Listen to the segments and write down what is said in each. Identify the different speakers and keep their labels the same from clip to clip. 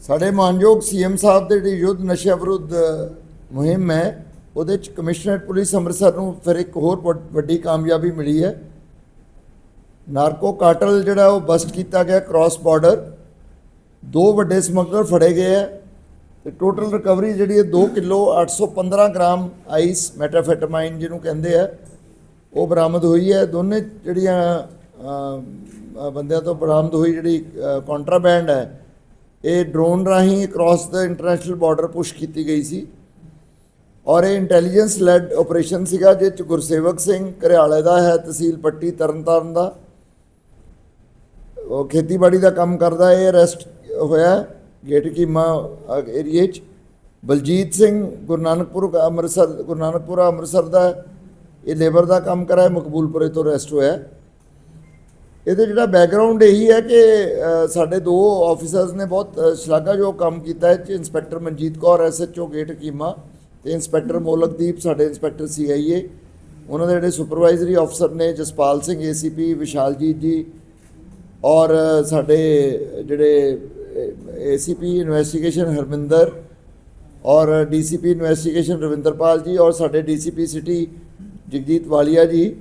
Speaker 1: ਸਾਡੇ ਮਾਨਯੋਗ ਸੀਐਮ ਸਾਹਿਬ ਦੇ ਜਿਹੜੀ ਯੁੱਧ ਨਸ਼ਾ ਵਿਰੁੱਧ ਮੁਹਿੰਮ ਹੈ, ਉਹਦੇ ਚ ਕਮਿਸ਼ਨਰੇਟ ਪੁਲਿਸ ਅੰਮ੍ਰਿਤਸਰ ਨੂੰ ਫਿਰ ਇੱਕ ਹੋਰ ਵੱਡ- ਵੱਡੀ ਕਾਮਯਾਬੀ ਮਿਲੀ ਹੈ। ਨਾਰਕੋ ਕਾਟਲ ਜਿਹੜਾ ਉਹ ਬਸਟ ਕੀਤਾ ਗਿਆ ਕ੍ਰਾਸ ਬਾਰਡਰ ਦੋ ਵੱਡੇ ਸਮਗਲਰ ਫੜੇ ਗਏ ਹੈ ਤੇ ਟੋਟਲ ਰਿਕਵਰੀ ਜਿਹੜੀ ਹੈ 2 ਕਿਲੋ 815 ਗ੍ਰਾਮ ਆਈਸ ਮੈਟਾਫੈਟਾਮਾਈਨ ਜਿਹਨੂੰ ਕਹਿੰਦੇ ਆ, ਉਹ ਬਰਾਮਦ ਹੋਈ ਹੈ। ਦੋਨੇ ਜਿਹੜੀਆਂ ਬੰਦਿਆਂ ਤੋਂ ਬਰਾਮਦ ਹੋਈ ਜਿਹੜੀ ਕੰਟਰਾਬੈਂਡ ਹੈ ਇਹ ਡਰੋਨ ਰਾਹੀਂ ਕ੍ਰਾਸ ਦਾ ਇੰਟਰਨੈਸ਼ਨਲ ਬਾਰਡਰ ਪੁਸ਼ ਕੀਤੀ ਗਈ ਸੀ। ਔਰ ਇਹ ਇੰਟੈਲੀਜੈਂਸ ਲੈਡ ਆਪਰੇਸ਼ਨ ਸੀਗਾ ਜਿਸ ਚ ਗੁਰਸੇਵਕ ਸਿੰਘ ਘਰਿਆਲੇ ਦਾ ਹੈ, ਤਹਿਸੀਲ ਪੱਟੀ ਤਰਨਤਾਰਨ ਦਾ। ਉਹ ਖੇਤੀਬਾੜੀ ਦਾ ਕੰਮ ਕਰਦਾ, ਇਹ ਅਰੈਸਟ ਹੋਇਆ ਗੇਟ ਕੀਮਾ ਏਰੀਏ 'ਚ ਬਲਜੀਤ ਸਿੰਘ ਗੁਰੂ ਨਾਨਕਪੁਰ ਅੰਮ੍ਰਿਤਸਰ, ਗੁਰੂ ਨਾਨਕਪੁਰਾ ਅੰਮ੍ਰਿਤਸਰ ਦਾ, ਇਹ ਲੇਬਰ ਦਾ ਕੰਮ ਕਰਾ ਮਕਬੂਲਪੁਰੇ ਤੋਂ ਅਰੈਸਟ ਹੋਇਆ। ਇਹਦੇ ਜਿਹੜਾ ਬੈਕਗ੍ਰਾਉਂਡ ਇਹੀ ਹੈ ਕਿ ਸਾਡੇ ਦੋ ਆਫੀਸਰਸ ਨੇ ਬਹੁਤ ਸ਼ਲਾਘਾਯੋਗ ਕੰਮ ਕੀਤਾ ਹੈ। Inspector Manjeet Kaur SHO gate keema ਤੇ ਇੰਸਪੈਕਟਰ ਮੋਲਕਦੀਪ, ਸਾਡੇ ਇੰਸਪੈਕਟਰ ਸੀਆਈਏ ਉਹਨਾਂ ਦੇ ਜਿਹੜੇ ਸੁਪਰਵਾਈਜ਼ਰੀ ਅਫਸਰ ਨੇ, ਜਸਪਾਲ ਸਿੰਘ ਏਸੀਪੀ ਵਿਸ਼ਾਲਜੀਤ ਜੀ ਔਰ ਸਾਡੇ ਜਿਹੜੇ ਏਸੀਪੀ ਇਨਵੈਸਟੀਗੇਸ਼ਨ ਹਰਮਿੰਦਰ ਔਰ ਡੀਸੀਪੀ ਇਨਵੈਸਟੀਗੇਸ਼ਨ ਰਵਿੰਦਰਪਾਲ ਜੀ ਔਰ ਸਾਡੇ ਡੀਸੀਪੀ ਸਿਟੀ ਜਗਜੀਤ ਵਾਲੀਆ ਜੀ।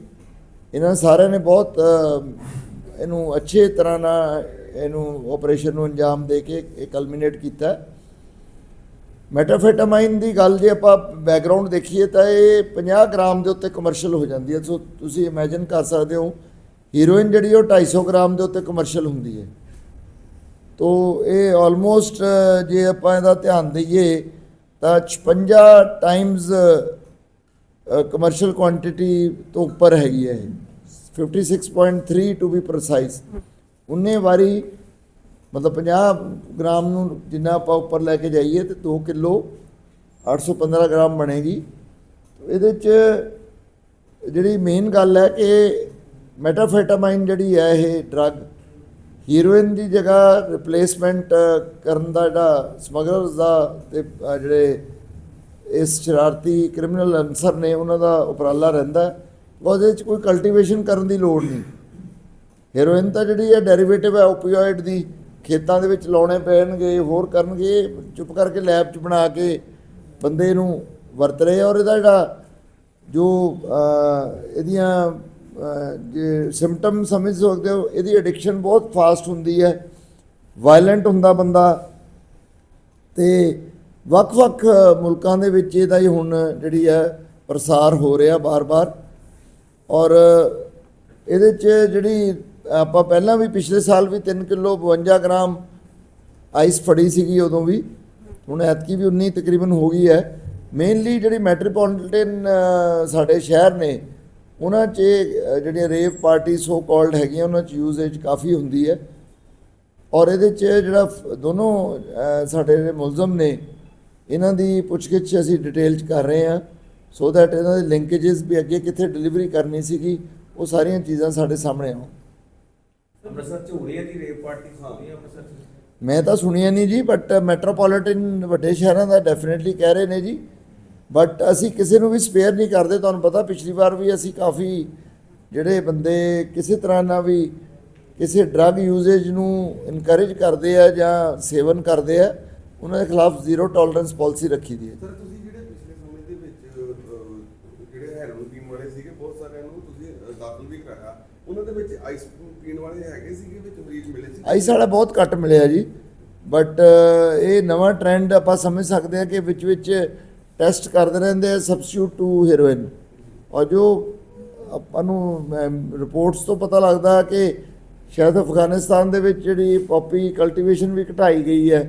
Speaker 1: ਇਹਨਾਂ ਸਾਰਿਆਂ ਨੇ ਬਹੁਤ ਇਹਨੂੰ ਅੱਛੇ ਤਰ੍ਹਾਂ ਨਾਲ ਇਹਨੂੰ ਆਪਰੇਸ਼ਨ ਨੂੰ ਅੰਜਾਮ ਦੇ ਕੇ ਇਹ ਕਲਮੀਨੇਟ ਕੀਤਾ। ਮੈਟਾਫੈਟਾਮਾਈਨ ਦੀ ਗੱਲ ਜੇ ਆਪਾਂ ਬੈਕਗ੍ਰਾਉਂਡ ਦੇਖੀਏ ਤਾਂ ਇਹ 50 ਗ੍ਰਾਮ ਦੇ ਉੱਤੇ ਕਮਰਸ਼ੀਅਲ ਹੋ ਜਾਂਦੀ ਹੈ। ਸੋ ਤੁਸੀਂ ਇਮੇਜਿਨ ਕਰ ਸਕਦੇ ਹੋ ਹੀਰੋਇਨ ਜਿਹੜੀ ਉਹ 250 ਗ੍ਰਾਮ ਦੇ ਉੱਤੇ ਕਮਰਸ਼ੀਅਲ ਹੁੰਦੀ ਹੈ। ਤੋ ਇਹ ਆਲਮੋਸਟ ਜੇ ਆਪਾਂ ਇਹਦਾ ਧਿਆਨ ਦਈਏ ਤਾਂ 56 ਟਾਈਮਸ ਕਮਰਸ਼ੀਅਲ ਕੁਆਂਟੀਟੀ ਤੋਂ ਉੱਪਰ ਹੈਗੀ ਹੈ ਇਹ। 56.3 ਟੂ ਬੀ ਪ੍ਰੀਸਾਈਜ਼ ਉਨੇ ਵਾਰੀ, ਮਤਲਬ 50 ਗ੍ਰਾਮ ਨੂੰ ਜਿੰਨਾ ਆਪਾਂ ਉੱਪਰ ਲੈ ਕੇ ਜਾਈਏ ਤੇ 2 ਕਿਲੋ 815 ਗ੍ਰਾਮ ਬਣੇਗੀ। ਇਹਦੇ ਚ ਜਿਹੜੀ ਮੇਨ ਗੱਲ ਹੈ ਕਿ ਮੈਟਾਫੈਟਾਮਾਈਨ ਜਿਹੜੀ ਹੈ ਇਹ ਡਰੱਗ ਹੀਰੋਇਨ ਦੀ ਜਗ੍ਹਾ ਰਿਪਲੇਸਮੈਂਟ ਕਰਨ ਦਾ ਜਿਹੜਾ ਸਮਗਲਰਸ ਦਾ ਤੇ ਜਿਹੜੇ ਇਸ ਸ਼ਰਾਰਤੀ ਕ੍ਰਿਮੀਨਲ ਅਨਸਰ ਨੇ, ਉਹਨਾਂ ਦਾ ਉਪਰਾਲਾ ਰਹਿੰਦਾ ਉਹਦੇ ਵਿੱਚ ਕੋਈ ਕਲਟੀਵੇਸ਼ਨ ਕਰਨ ਦੀ ਲੋੜ ਨਹੀਂ। ਹੈਰੋਇਨ ਤਾਂ ਜਿਹੜੀ ਹੈ ਡੈਰੀਵੇਟਿਵ ਹੈ ਓਪੀਓਇਡ ਦੀ, ਖੇਤਾਂ ਦੇ ਵਿੱਚ ਲਾਉਣੇ ਪੈਣਗੇ, ਹੋਰ ਕਰਨਗੇ ਇਹ ਚੁੱਪ ਕਰਕੇ ਲੈਬ 'ਚ ਬਣਾ ਕੇ ਬੰਦੇ ਨੂੰ ਵਰਤ ਰਹੇ ਔਰ ਇਹਦਾ ਜਿਹੜਾ ਜੋ ਇਹਦੀਆਂ ਜੇ ਸਿੰਪਟਮ ਸਮਝ ਸਕਦੇ ਹੋ, ਇਹਦੀ ਐਡਿਕਸ਼ਨ ਬਹੁਤ ਫਾਸਟ ਹੁੰਦੀ ਹੈ। ਵਾਇਲੈਂਟ ਹੁੰਦਾ ਬੰਦਾ। ਤੇ ਵੱਖ-ਵੱਖ ਮੁਲਕਾਂ ਦੇ ਵਿੱਚ ਇਹਦਾ ਹੀ ਹੁਣ ਜਿਹੜੀ ਹੈ ਪ੍ਰਸਾਰ ਹੋ ਰਿਹਾ ਬਾਰ-ਬਾਰ। ਔਰ ਇਹਦੇ 'ਚ ਜਿਹੜੀ ਆਪਾਂ ਪਹਿਲਾਂ ਵੀ ਪਿਛਲੇ ਸਾਲ ਵੀ 3 ਕਿਲੋ 52 ਗ੍ਰਾਮ ਆਈਸ ਫੜੀ ਸੀਗੀ ਉਦੋਂ ਵੀ। ਹੁਣ ਐਤਕੀ ਵੀ 19 ਤਕਰੀਬਨ ਹੋ ਗਈ ਹੈ। ਮੇਨਲੀ ਜਿਹੜੀ ਮੈਟਰੋਪੋਲੀਟਨ ਸਾਡੇ ਸ਼ਹਿਰ ਨੇ, ਉਹਨਾਂ 'ਚ ਜਿਹੜੀਆਂ ਰੇਵ ਪਾਰਟੀ ਸੋ ਕਾਲਡ ਹੈਗੀਆਂ, ਉਹਨਾਂ 'ਚ ਯੂਜ਼ੇਜ ਕਾਫੀ ਹੁੰਦੀ ਹੈ। ਔਰ ਇਹਦੇ 'ਚ ਜਿਹੜਾ ਫ- ਦੋਨੋਂ ਸਾਡੇ ਜਿਹੜੇ ਮੁਲਜ਼ਮ ਨੇ, ਇਹਨਾਂ ਦੀ ਪੁੱਛਗਿੱਛ ਅਸੀਂ ਡਿਟੇਲ 'ਚ ਕਰ ਰਹੇ ਹਾਂ। ਸੋ ਦੈਟ ਇਹਨਾਂ ਦੇ ਲਿੰਕੇजेस ਵੀ ਅੱਗੇ ਕਿੱਥੇ ਡਿਲੀਵਰੀ ਕਰਨੀ ਸੀਗੀ ਉਹ ਸਾਰੀਆਂ ਚੀਜ਼ਾਂ ਸਾਡੇ ਸਾਹਮਣੇ ਆਉਣ।
Speaker 2: ਅੰਮ੍ਰਿਤਸਰ ਚ ਹੋ ਰਹੀ ਹੈ ਜੀ ਰੇਪ ਪਾਰਟੀ ਹੋ ਰਹੀ ਹੈ ਅੰਮ੍ਰਿਤਸਰ
Speaker 1: ਮੈਂ ਤਾਂ ਸੁਣੀਆ ਨਹੀਂ ਜੀ ਬਟ ਮੈਟਰੋਪੋਲੀਟਨ ਵੱਡੇ ਸ਼ਹਿਰਾਂ ਦਾ ਡੈਫੀਨਿਟਲੀ ਕਹਿ ਰਹੇ ਨੇ ਜੀ। ਬਟ ਅਸੀਂ ਕਿਸੇ ਨੂੰ ਵੀ ਸਪੇਅਰ ਨਹੀਂ ਕਰਦੇ ਤੁਹਾਨੂੰ ਪਤਾ ਪਿਛਲੀ ਵਾਰ ਵੀ ਅਸੀਂ ਕਾਫੀ ਜਿਹੜੇ ਬੰਦੇ ਕਿਸੇ ਤਰ੍ਹਾਂ ਨਾਲ ਵੀ ਕਿਸੇ ਡਰੱਗ ਯੂਜ਼ੇਜ ਨੂੰ ਇਨਕਰੇਜ ਕਰਦੇ ਆ ਜਾਂ ਸੇਵਨ ਕਰਦੇ ਆ ਉਹਨਾਂ ਦੇ ਖਿਲਾਫ ਜ਼ੀਰੋ ਟੋਲਰੈਂਸ ਪਾਲਿਸੀ ਰੱਖੀ ਦੀ ਹੈ
Speaker 3: ਸਰ ਤੁਸੀਂ ਜਿਹੜੇ ਪਿਛਲੇ ਸਮੇਂ ਦੇ ਵਿੱਚ ਅਹ, ਜਿਹੜੇ ਹੈਰੋਨ ਪੀਣ ਵਾਲੇ ਸੀਗੇ ਬਹੁਤ ਸਾਰਿਆਂ ਨੂੰ ਤੁਸੀਂ ਅਹ, ਦਾਖਲ ਵੀ ਕਰਾਇਆ ਉਹਨਾਂ ਦੇ ਵਿੱਚ ਆਈਸ ਪੀਣ ਵਾਲੇ ਹੈਗੇ ਸੀਗੇ ਵਿੱਚ ਮਰੀਜ਼ ਮਿਲੇ ਸੀ?
Speaker 1: ਆਈਸ ਵਾਲਾ ਬਹੁਤ ਘੱਟ ਮਿਲਿਆ ਜੀ। ਬਟ ਇਹ ਨਵਾਂ ਟ੍ਰੈਂਡ ਆਪਾਂ ਸਮਝ ਸਕਦੇ ਹਾਂ ਕਿ ਵਿੱਚ ਵਿੱਚ ਟੈਸਟ ਕਰਦੇ ਰਹਿੰਦੇ ਆ ਸਬਸਟੀਟਿਊਟ ਟੂ ਹੀਰੋਇਨ ਔਰ ਜੋ ਆਪਾਂ ਨੂੰ ਰਿਪੋਰਟਸ ਤੋਂ ਪਤਾ ਲੱਗਦਾ ਕਿ ਸ਼ਾਇਦ ਅਫਗਾਨਿਸਤਾਨ ਦੇ ਵਿੱਚ ਜਿਹੜੀ ਪੌਪੀ ਕਲਟੀਵੇਸ਼ਨ ਵੀ ਘਟਾਈ ਗਈ ਹੈ,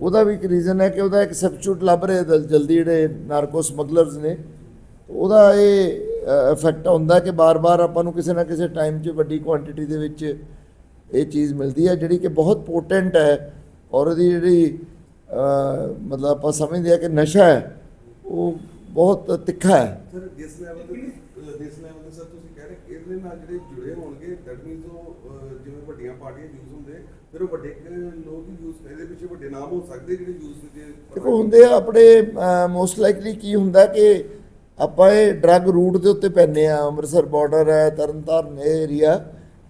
Speaker 1: ਉਹਦਾ ਵੀ ਇੱਕ ਰੀਜ਼ਨ ਹੈ ਕਿ ਉਹਦਾ ਇੱਕ ਸਬਸਟੀਟਿਊਟ ਲੱਭ ਰਹੇ ਜਲਦੀ ਜਿਹੜੇ ਨਾਰਕੋ ਸਮਗਲਰਸ ਨੇ। ਉਹਦਾ ਇਹ ਇਫੈਕਟ ਹੁੰਦਾ ਕਿ ਬਾਰ-ਬਾਰ ਆਪਾਂ ਨੂੰ ਕਿਸੇ ਨਾ ਕਿਸੇ ਟਾਈਮ 'ਚ ਵੱਡੀ ਕੁਆਂਟੀਟੀ ਦੇ ਵਿੱਚ ਇਹ ਚੀਜ਼ ਮਿਲਦੀ ਹੈ ਜਿਹੜੀ ਕਿ ਬਹੁਤ ਪੋਟੈਂਟ ਹੈ ਔਰ ਉਹਦੀ ਜਿਹੜੀ ਮਤਲਬ ਆਪਾਂ ਸਮਝਦੇ ਆ ਕਿ ਨਸ਼ਾ ਹੈ ਉਹ ਬਹੁਤ ਤਿੱਖਾ ਹੈ।
Speaker 3: ਸਰ ਜਿਸ ਲੈਵਲ ਤੇ ਜਿਸ ਲੈਵਲ ਤੇ ਸਰ ਤੁਸੀਂ ਕਹਿ ਰਹੇ ਕਿ ਇਹਦੇ ਨਾਲ ਜਿਹੜੇ ਜੁੜੇ ਹੋਣਗੇ ਦੈਟ ਮੀਨਸ ਉਹ ਜਿਵੇਂ ਵੱਡੀਆਂ ਪਾਰਟੀਆਂ ਯੂਜ਼ ਹੁੰਦੇ ਫਿਰ ਉਹ ਵੱਡੇ ਲੋਕ ਯੂਜ਼ ਇਹਦੇ ਪਿੱਛੇ ਵੱਡੇ ਨਾਮ ਹੋ ਸਕਦੇ ਜਿਹੜੇ ਯੂਜ਼ ਜੇ
Speaker 1: ਦੇਖੋ ਹੁੰਦੇ ਆ ਆਪਣੇ ਮੋਸਟ ਲਾਈਕਲੀ ਕੀ ਹੁੰਦਾ ਕਿ ਆਪਾਂ ਇਹ ਡਰੱਗ ਰੂਟ ਦੇ ਉੱਤੇ ਪੈਨੇ ਆ ਅੰਮ੍ਰਿਤਸਰ ਬਾਰਡਰ ਹੈ, ਤਰਨਤਾਰਨ ਏਰੀਆ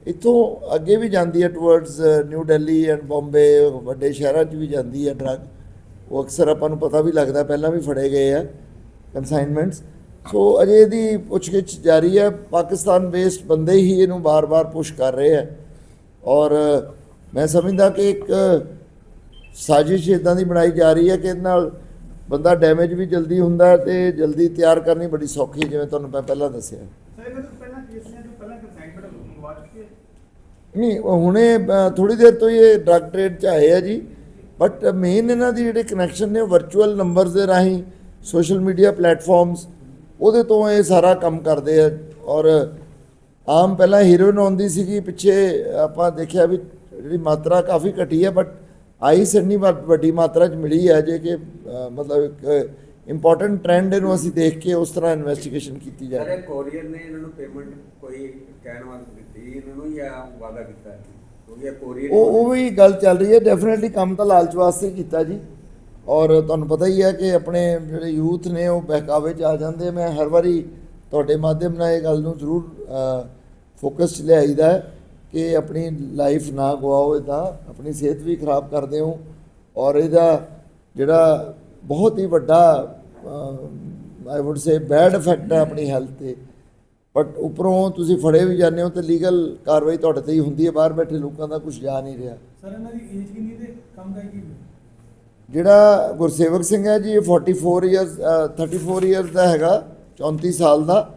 Speaker 1: ਇੱਥੋਂ ਅੱਗੇ ਵੀ ਜਾਂਦੀ ਹੈ towards new Delhi and Bombay ਵੱਡੇ ਸ਼ਹਿਰਾਂ 'ਚ ਵੀ ਜਾਂਦੀ ਹੈ ਡਰੱਗ ਉਹ ਅਕਸਰ ਆਪਾਂ ਨੂੰ ਪਤਾ ਵੀ ਲੱਗਦਾ, ਪਹਿਲਾਂ ਵੀ ਫੜੇ ਗਏ ਆ ਕਨਸਾਈਨਮੈਂਟਸ ਸੋ ਅਜੇ ਇਹਦੀ ਪੁੱਛਗਿੱਛ ਜਾਰੀ ਹੈ। ਪਾਕਿਸਤਾਨ ਬੇਸਡ ਬੰਦੇ ਹੀ ਇਹਨੂੰ ਬਾਰ-ਬਾਰ ਪੁਸ਼ ਕਰ ਰਹੇ ਆ। ਔਰ ਮੈਂ ਸਮਝਦਾ ਕਿ ਇੱਕ ਸਾਜ਼ਿਸ਼ ਇਦਾਂ ਦੀ ਬਣਾਈ ਜਾ ਰਹੀ ਹੈ ਕਿ ਇਹਦੇ ਨਾਲ ਬੰਦਾ ਡੈਮੇਜ ਵੀ ਜਲਦੀ ਹੁੰਦਾ ਤੇ ਜਲਦੀ ਤਿਆਰ ਕਰਨੀ ਬੜੀ ਸੌਖੀ ਜਿਵੇਂ ਤੁਹਾਨੂੰ ਮੈਂ ਪਹਿਲਾਂ ਦੱਸਿਆ। ਨਹੀਂ ਉਹ ਹੁਣੇ ਥੋੜੀ ਦੇਰ ਤੋਂ ਇਹ ਡਰੱਗ ਟ੍ਰੇਡ ਚ ਆਏ ਆ ਜੀ। ਬਟ ਮੇਨ ਇਹਨਾਂ ਦੀ ਜਿਹੜੇ ਕਨੈਕਸ਼ਨ ਨੇ ਵਰਚੁਅਲ ਨੰਬਰਸ ਦੇ ਰਾਹੀਂ ਸੋਸ਼ਲ ਮੀਡੀਆ ਪਲੇਟਫਾਰਮਸ ਉਹਦੇ ਤੋਂ ਇਹ ਸਾਰਾ ਕੰਮ ਕਰਦੇ ਆ। ਔਰ ਆਮ ਪਹਿਲਾਂ ਹੀਰੋਇਨ ਆਉਂਦੀ ਸੀਗੀ ਪਿੱਛੇ ਆਪਾਂ ਦੇਖਿਆ ਵੀ ਜਿਹੜੀ ਮਾਤਰਾ ਕਾਫੀ ਘਟੀ ਹੈ ਬਟ ਆਈਸ ਇੰਨੀ ਵੱਡ- ਵੱਡੀ ਮਾਤਰਾ ਚ ਮਿਲੀ ਹੈ ਜੇ ਕਿ ਮਤਲਬ ਇੱਕ ਇੰਪੋਰਟੈਂਟ ਟ੍ਰੈਂਡ ਇਹਨੂੰ ਅਸੀਂ ਦੇਖ ਕੇ ਉਸ ਤਰ੍ਹਾਂ ਇਨਵੈਸਟੀਗੇਸ਼ਨ ਕੀਤੀ ਜਾ ਰਹੀ ਹੈ
Speaker 4: ਕੋਰੀਅਰ ਨੇ ਇਹਨਾਂ ਨੂੰ ਪੇਮੈਂਟ ਕੋਈ ਕਹਿਣ ਵਾਸਤੇ ਦਿੱਤੀ ਇਹਨਾਂ ਨੂੰ ਜਾਂ ਵਾਅਦਾ ਕੀਤਾ
Speaker 1: ਉਹ ਉਹ ਵੀ ਗੱਲ ਚੱਲ ਰਹੀ ਹੈ ਡੈਫੀਨਿਟਲੀ ਕੰਮ ਤਾਂ ਲਾਲਚ ਵਾਸਤੇ ਹੀ ਕੀਤਾ ਜੀ। ਔਰ ਤੁਹਾਨੂੰ ਪਤਾ ਹੀ ਹੈ ਕਿ ਆਪਣੇ ਜਿਹੜੇ ਯੂਥ ਨੇ ਉਹ ਬਹਿਕਾਵੇ 'ਚ ਆ ਜਾਂਦੇ ਮੈਂ ਹਰ ਵਾਰੀ ਤੁਹਾਡੇ ਮਾਧਿਅਮ ਨਾਲ ਇਹ ਗੱਲ ਨੂੰ ਜ਼ਰੂਰ ਫੋਕਸ ਲਿਆਈਦਾ ਹੈ। ਕਿ ਆਪਣੀ ਲਾਈਫ ਨਾ ਗਵਾਓ ਇਦਾਂ ਆਪਣੀ ਸਿਹਤ ਵੀ ਖਰਾਬ ਕਰਦੇ ਹੋ ਔਰ ਇਹਦਾ ਜਿਹੜਾ ਬਹੁਤ ਹੀ ਵੱਡਾ I would say bad effect ਹੈ ਆਪਣੀ ਹੈਲਥ ਤੇ। ਬਟ ਉੱਪਰੋਂ ਤੁਸੀਂ ਫੜੇ ਵੀ ਜਾਂਦੇ ਹੋ ਤੇ ਲੀਗਲ ਕਾਰਵਾਈ ਤੁਹਾਡੇ ਤੇ ਹੀ ਹੁੰਦੀ ਹੈ ਬਾਹਰ ਬੈਠੇ ਲੋਕਾਂ ਦਾ ਕੁਝ ਜਾ ਨਹੀਂ ਰਿਹਾ।
Speaker 5: ਸਰ ਇਹਨਾਂ ਦੀ ਏਜ ਕਿੰਨੀ ਤੇ ਕੰਮ ਦਾ ਕੀ
Speaker 1: ਜਿਹੜਾ ਗੁਰਸੇਵਕ ਸਿੰਘ ਹੈ ਜੀ ਇਹ 44 ਇਅਰਸ 34 ਇਅਰਸ ਦਾ ਹੈਗਾ 34 ਸਾਲ ਦਾ।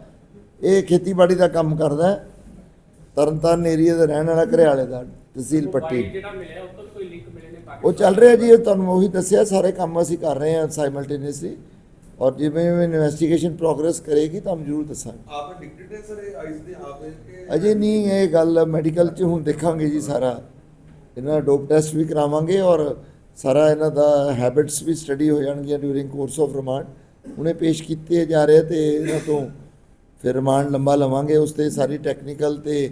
Speaker 1: ਇਹ ਖੇਤੀਬਾੜੀ ਦਾ ਕੰਮ ਕਰਦਾ ਹੈ। ਤਰਨਤਾਰਨ ਏਰੀਆ ਦਾ ਰਹਿਣ ਵਾਲਾ ਘਰਿਆਲੇ ਦਾ ਤਹਿਸੀਲ ਪੱਟੀ।
Speaker 6: ਜਿਹੜਾ ਮਿਲਿਆ ਉਹ ਤੋਂ ਵੀ ਕੋਈ ਲਿੰਕ ਮਿਲੇ ਨੇ
Speaker 1: ਉਹ ਚੱਲ ਰਿਹਾ ਜੀ ਇਹ ਤੁਹਾਨੂੰ ਉਹੀ ਦੱਸਿਆ ਸਾਰੇ ਕੰਮ ਅਸੀਂ ਕਰ ਰਹੇ ਹਾਂ ਸਾਈਮਲਟੇਨੀਅਸਲੀ ਔਰ ਜਿਵੇਂ ਜਿਵੇਂ ਇਨਵੈਸਟੀਗੇਸ਼ਨ ਪ੍ਰੋਗਰੈਸ ਕਰੇਗੀ ਤੁਹਾਨੂੰ ਜ਼ਰੂਰ ਦੱਸਾਂਗੇ।
Speaker 3: ਆਪ ਐਡਿਕਟਡ ਹੈ ਸਰ ਇਹ ਆਈਸ ਦੇ ਆਪ ਹੈ ਕਿ
Speaker 1: ਅਜੇ ਨਹੀਂ ਇਹ ਗੱਲ ਮੈਡੀਕਲ 'ਚ ਹੁਣ ਦੇਖਾਂਗੇ ਜੀ ਸਾਰਾ। ਇਹਨਾਂ ਦਾ ਡੋਪ ਟੈਸਟ ਵੀ ਕਰਾਵਾਂਗੇ ਔਰ ਸਾਰਾ ਇਹਨਾਂ ਦਾ ਹੈਬਿਟਸ ਵੀ ਸਟੱਡੀ ਹੋ ਜਾਣਗੀਆਂ ਡਿਊਰਿੰਗ ਕੋਰਸ ਆਫ ਰਿਮਾਂਡ ਹੁਣੇ ਪੇਸ਼ ਕੀਤੇ ਜਾ ਰਹੇ ਤੇ ਇਹਨਾਂ ਤੋਂ ਫਿਰ ਰਿਮਾਂਡ ਲੰਬਾ ਲਵਾਂਗੇ ਉਸ ਤੇ ਸਾਰੀ ਟੈਕਨੀਕਲ ਤੇ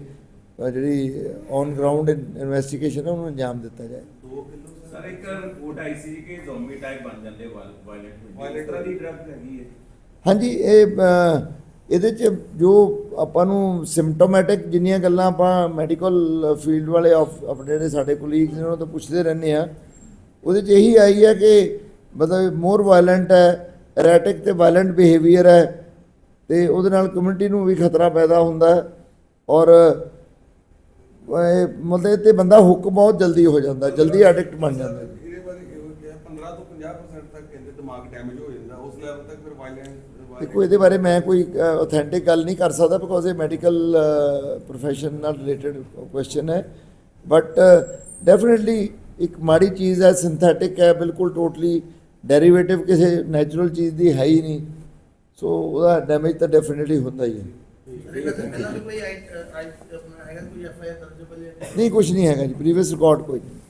Speaker 1: ਜਿਹੜੀ ਔਨ ਗਰਾਊਂਡ ਇਨਵੈਸਟੀਗੇਸ਼ਨ ਹੈ ਉਹਨੂੰ ਅੰਜਾਮ ਦਿੱਤਾ ਜਾਏ।
Speaker 3: 2 ਕਿਲੋ
Speaker 2: ਸਰ? ਇੱਕ ਰਿਪੋਰਟ ਆਈ ਸੀ ਕਿ ਜ਼ੋਂਬੀ ਟਾਈਪ ਬਣ ਜਾਂਦੇ ਵਾਇਲੈਂਟ ਵਾਇਲੈਂਟ ਦੀ ਡਰਗ ਹੈਗੀ ਹੈ
Speaker 1: ਹਾਂਜੀ ਇਹ ਇਹਦੇ ਚ ਜੋ ਆਪਾਂ ਨੂੰ ਸਿੰਪਟੋਮੈਟਿਕ ਜਿੰਨੀਆਂ ਗੱਲਾਂ ਆਪਾਂ ਮੈਡੀਕਲ ਫੀਲਡ ਵਾਲੇ ਆਫ ਆਪਣੇ ਜਿਹੜੇ ਸਾਡੇ ਕੋਲੀਗਸ ਨੇ ਉਹਨਾਂ ਤੋਂ ਪੁੱਛਦੇ ਰਹਿੰਦੇ ਆ ਉਹਦੇ ਚ ਇਹੀ ਆਈ ਹੈ ਕਿ ਮਤਲਬ ਮੋਰ ਵਾਇਲੈਂਟ ਹੈ ਐਰੈਟਿਕ ਤੇ ਵਾਇਲੈਂਟ ਬਿਹੇਵੀਅਰ ਹੈ। ਤੇ ਉਹਦੇ ਨਾਲ ਕਮਿਊਨਿਟੀ ਨੂੰ ਵੀ ਖਤਰਾ ਪੈਦਾ ਹੁੰਦਾ ਔਰ ਇਹ ਮਤਲਬ ਤੇ ਬੰਦਾ ਹੁੱਕ ਬਹੁਤ ਜਲਦੀ ਹੋ ਜਾਂਦਾ ਜਲਦੀ ਐਡਿਕਟ ਬਣ ਜਾਂਦਾ।
Speaker 3: ਇਹਦੇ ਬਾਰੇ ਕਿਹਾ 15 ਤੋਂ 50% ਤੱਕ ਕਹਿੰਦੇ ਦਿਮਾਗ ਡੈਮੇਜ ਹੋ ਜਾਂਦਾ ਉਸ ਲੈਵਲ ਤੱਕ ਫਿਰ ਵਾਇਲੈਂਸ
Speaker 1: ਦੇਖੋ ਇਹਦੇ ਬਾਰੇ ਮੈਂ ਕੋਈ ਆਥੈਂਟਿਕ ਗੱਲ ਨਹੀਂ ਕਰ ਸਕਦਾ ਬਿਕੋਜ਼ ਇਹ ਮੈਡੀਕਲ profession ਨਾਲ ਰਿਲੇਟਡ ਕੁਐਸਚਨ ਹੈ ਬਟ ਡੈਫੀਨਿਟਲੀ ਇੱਕ ਮਾੜੀ ਚੀਜ਼ ਹੈ ਸਿੰਥੈਟਿਕ ਹੈ ਬਿਲਕੁਲ ਟੋਟਲੀ ਡੈਰੀਵੇਟਿਵ ਕਿਸੇ ਨੈਚੁਰਲ ਚੀਜ਼ ਦੀ ਹੈ ਹੀ ਨਹੀਂ ਸੋ ਉਹਦਾ ਡੈਮੇਜ ਤਾਂ ਡੈਫੀਨਿਟਲੀ ਹੁੰਦਾ ਹੀ ਹੈ। ਨਹੀਂ ਕੁਝ ਨਹੀਂ ਹੈਗਾ ਜੀ ਪ੍ਰੀਵੀਅਸ ਰਿਕਾਰਡ ਕੋਈ? ਨਹੀਂ